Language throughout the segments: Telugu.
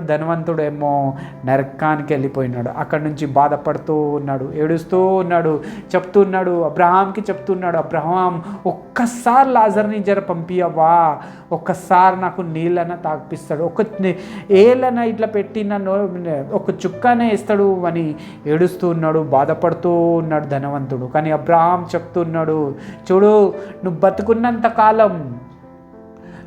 ధనవంతుడేమో నరకానికి వెళ్ళిపోయినాడు. అక్కడి నుంచి బాధపడుతూ ఉన్నాడు. ఏడుస్తూ ఉన్నాడు. చెప్తున్నాడు అబ్రహాంకి చెప్తున్నాడు అబ్రహాం ఒక్కసారి లాజర్ని జర పంపియవా ఒక్కసారి నాకు నీళ్ళన తాగిపిస్తాడు. ఒక ఏళ్ళన ఇట్లా పెట్టి నన్ను ఒక చుక్కనే ఇస్తాడు అని ఏడుస్తూ ఉన్నాడు. బాధపడుతూ ఉన్నాడు ధనవంతుడు. కానీ అబ్రహాం చెప్తున్నాడు చూడు నువ్వు బతుకున్నంత కాలం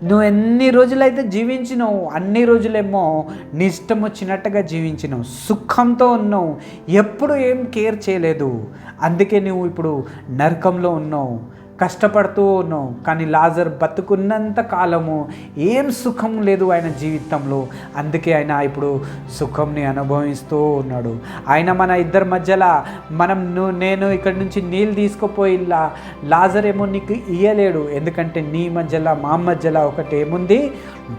నువ్వు ఎన్ని రోజులైతే జీవించినావు అన్ని రోజులేమో నీ ఇష్టం వచ్చినట్టుగా జీవించినావు సుఖంతో ఉన్నావు ఎప్పుడు ఏం కేర్ చేయలేదు. అందుకే నువ్వు ఇప్పుడు నరకంలో ఉన్నావు. కష్టపడుతూ ఉన్నావు కానీ లాజర్ బతుకున్నంత కాలము ఏం సుఖం లేదు ఆయన జీవితంలో. అందుకే ఆయన ఇప్పుడు సుఖంని అనుభవిస్తూ ఉన్నాడు. ఆయన మన ఇద్దరి మధ్యలో మనం నేను ఇక్కడి నుంచి నీళ్ళు తీసుకుపోయిలా లాజర్ ఏమో నీకు ఇయ్యలేడు. ఎందుకంటే నీ మధ్యలో మా మధ్యలో ఒకటి ఏముంది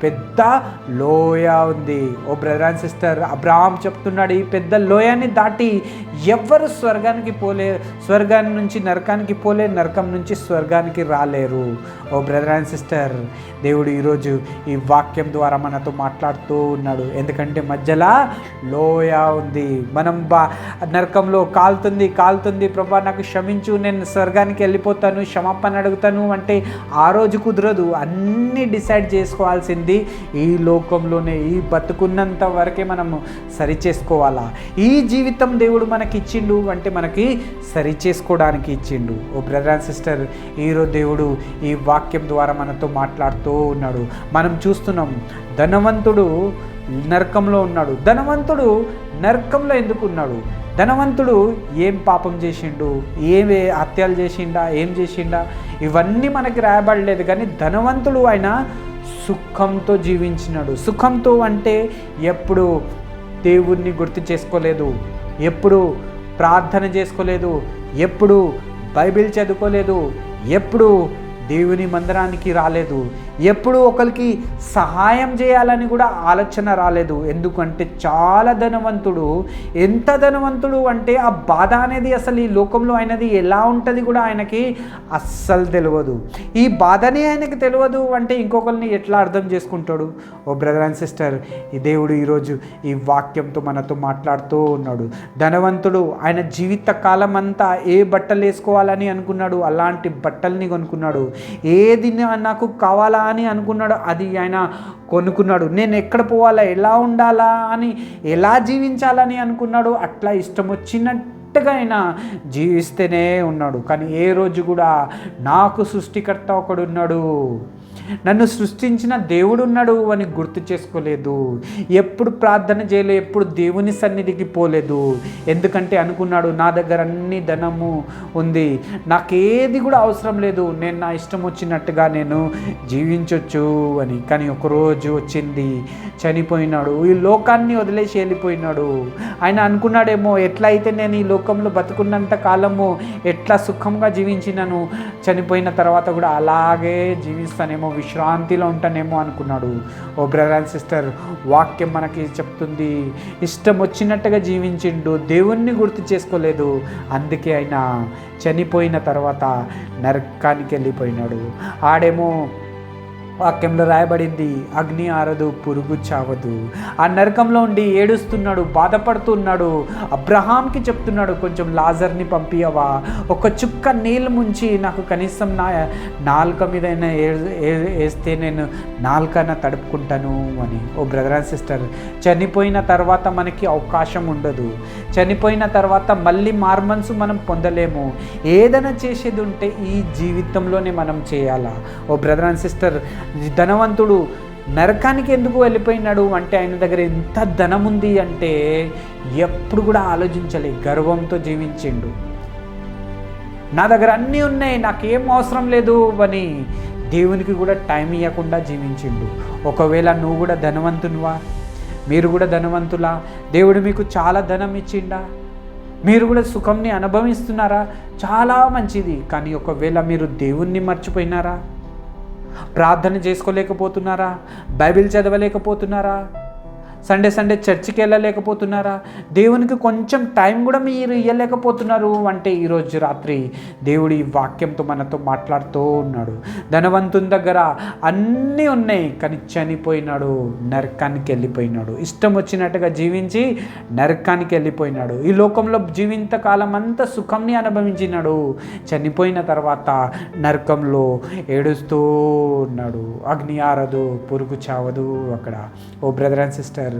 పెద్ద లోయ ఉంది. ఓ బ్రదర్ అండ్ సిస్టర్ అబ్రహాం చెప్తున్నాడు ఈ పెద్ద లోయాన్ని దాటి ఎవ్వరు స్వర్గానికి పోలే స్వర్గాన్ని నుంచి నరకానికి పోలే నరకం నుంచి స్వర్గానికి రాలేరు. ఓ బ్రదర్ అండ్ సిస్టర్ దేవుడు ఈరోజు ఈ వాక్యం ద్వారా మనతో మాట్లాడుతూ ఉన్నాడు. ఎందుకంటే మధ్యలో లోయ ఉంది. మనం బా నరకంలో కాలుతుంది కాలుతుంది. ప్రభా నాకు క్షమించు నేను స్వర్గానికి వెళ్ళిపోతాను క్షమాపణ అడుగుతాను అంటే ఆ రోజు కుదరదు. అన్నీ డిసైడ్ చేసుకోవాల్సింది. ఈ లోకంలోనే ఈ బతుకున్నంత వరకే మనము సరి చేసుకోవాలా ఈ జీవితం దేవుడు మనకి ఇచ్చిండు అంటే మనకి సరి చేసుకోవడానికి ఇచ్చిండు. ఓ బ్రదర్ అండ్ సిస్టర్ ఈరోజు దేవుడు ఈ వాక్యం ద్వారా మనతో మాట్లాడుతూ ఉన్నాడు. మనం చూస్తున్నాం ధనవంతుడు నరకంలో ఉన్నాడు. ధనవంతుడు నరకంలో ఎందుకు ఉన్నాడు? ధనవంతుడు ఏం పాపం చేసిండు? ఏమే హత్యలు చేసిండా? ఏం చేసిండా? ఇవన్నీ మనకి రాయబడలేదు. కానీ ధనవంతుడు ఆయన సుఖంతో జీవించినాడు. సుఖంతో అంటే ఎప్పుడు దేవుణ్ణి గుర్తు చేసుకోలేదు ఎప్పుడు ప్రార్థన చేసుకోలేదు ఎప్పుడు బైబిల్ చదువుకోలేదు ఎప్పుడు దేవుని మందిరానికి రాలేదు. ఎప్పుడు ఒకరికి సహాయం చేయాలని కూడా ఆలోచన రాలేదు. ఎందుకంటే చాలా ధనవంతుడు. ఎంత ధనవంతుడు అంటే ఆ బాధ అనేది అసలు ఈ లోకంలో ఆయనది ఎలా ఉంటుంది కూడా ఆయనకి అస్సలు తెలియదు ఈ బాధనే ఆయనకి తెలియదు అంటే ఇంకొకరిని ఎట్లా అర్థం చేసుకుంటాడు? ఓ బ్రదర్ అండ్ సిస్టర్ ఈ దేవుడు ఈరోజు ఈ వాక్యంతో మనతో మాట్లాడుతూ ఉన్నాడు. ధనవంతుడు ఆయన జీవిత కాలం అంతా ఏ బట్టలు వేసుకోవాలని అనుకున్నాడు? అలాంటి బట్టల్ని కొనుక్కున్నాడు. ఏది నాకు కావాలా అని అనుకున్నాడు అది ఆయన కొనుక్కున్నాడు. నేను ఎక్కడ పోవాలా? ఎలా ఉండాలా అని ఎలా జీవించాలని అనుకున్నాడు. అట్లా ఇష్టం వచ్చినట్టుగా ఆయన జీవిస్తూనే ఉన్నాడు. కానీ ఏ రోజు కూడా నాకు సృష్టికర్త ఒకడున్నాడు. నన్ను సృష్టించిన దేవుడు ఉన్నాడు అని గుర్తు చేసుకోలేదు. ఎప్పుడు ప్రార్థన చేయలేదు ఎప్పుడు దేవుని సన్నిధికి పోలేదు. ఎందుకంటే అనుకున్నాడు నా దగ్గర అన్ని ధనము ఉంది. నాకేది కూడా అవసరం లేదు. నేను నా ఇష్టం వచ్చినట్టుగా నేను జీవించవచ్చు అని. కానీ ఒకరోజు వచ్చింది చనిపోయినాడు. ఈ లోకాన్ని వదిలేసి వెళ్ళిపోయినాడు. ఆయన అనుకున్నాడేమో ఎట్లా అయితే నేను ఈ లోకంలో బతుకున్నంత కాలము ఎట్లా సుఖంగా జీవించినాను చనిపోయిన తర్వాత కూడా అలాగే జీవిస్తానేమో విశ్రాంతిలో ఉంటానేమో అనుకున్నాడు. ఓ బ్రదర్ అండ్ సిస్టర్ వాక్యం మనకి చెప్తుంది ఇష్టం వచ్చినట్టుగా జీవించిండు దేవుణ్ణి గుర్తు చేసుకోలేదు. అందుకే ఆయన చనిపోయిన తర్వాత నరకానికి వెళ్ళిపోయినాడు. ఆడేమో వాక్యంలో రాయబడింది అగ్ని ఆరదు పురుగు చావదు. ఆ నరకంలో ఉండి ఏడుస్తున్నాడు బాధపడుతున్నాడు. అబ్రహాంకి చెప్తున్నాడు కొంచెం లాజర్ని పంపియవా ఒక చుక్క నీళ్ళు ముంచి నాకు కనీసం నా నాలుక మీద వేస్తే నేను నాలుకన తడుపుకుంటాను అని. ఓ బ్రదర్ అండ్ సిస్టర్ చనిపోయిన తర్వాత మనకి అవకాశం ఉండదు. చనిపోయిన తర్వాత మళ్ళీ మార్మన్సు మనం పొందలేము. ఏదైనా చేసేది ఉంటే ఈ జీవితంలోనే మనం చేయాలా? ఓ బ్రదర్ అండ్ సిస్టర్ ధనవంతుడు నరకానికి ఎందుకు వెళ్ళిపోయినాడు? అంటే ఆయన దగ్గర ఎంత ధనం ఉంది అంటే ఎప్పుడు కూడా ఆలోచించాలి గర్వంతో జీవించిండు. నా దగ్గర అన్నీ ఉన్నాయి నాకేం అవసరం లేదు అని దేవునికి కూడా టైం ఇవ్వకుండా జీవించిండు. ఒకవేళ నువ్వు కూడా ధనవంతునివా? మీరు కూడా ధనవంతులా? దేవుడు మీకు చాలా ధనం ఇచ్చిండా? మీరు కూడా సుఖంని అనుభవిస్తున్నారా? చాలా మంచిది. కానీ ఒకవేళ మీరు దేవుణ్ణి మర్చిపోయినారా? ప్రార్థన చేసుకోలేకపోతున్నారా? బైబిల్ చదవలేకపోతున్నారా? సండే సండే చర్చికి వెళ్ళలేకపోతున్నారా? దేవునికి కొంచెం టైం కూడా మీరు ఇవ్వలేకపోతున్నారు అంటే ఈరోజు రాత్రి దేవుడి వాక్యంతో మనతో మాట్లాడుతూ ఉన్నాడు. ధనవంతుని దగ్గర అన్నీ ఉన్నాయి కానీ చనిపోయినాడు నరకానికి వెళ్ళిపోయినాడు. ఇష్టం వచ్చినట్టుగా జీవించి నరకానికి వెళ్ళిపోయినాడు. ఈ లోకంలో జీవితకాలం అంతా సుఖంని అనుభవించినాడు. చనిపోయిన తర్వాత నరకంలో ఏడుస్తూ ఉన్నాడు. అగ్ని ఆరదు పురుగు చావదు అక్కడ. ఓ బ్రదర్ అండ్ సిస్టర్ சார்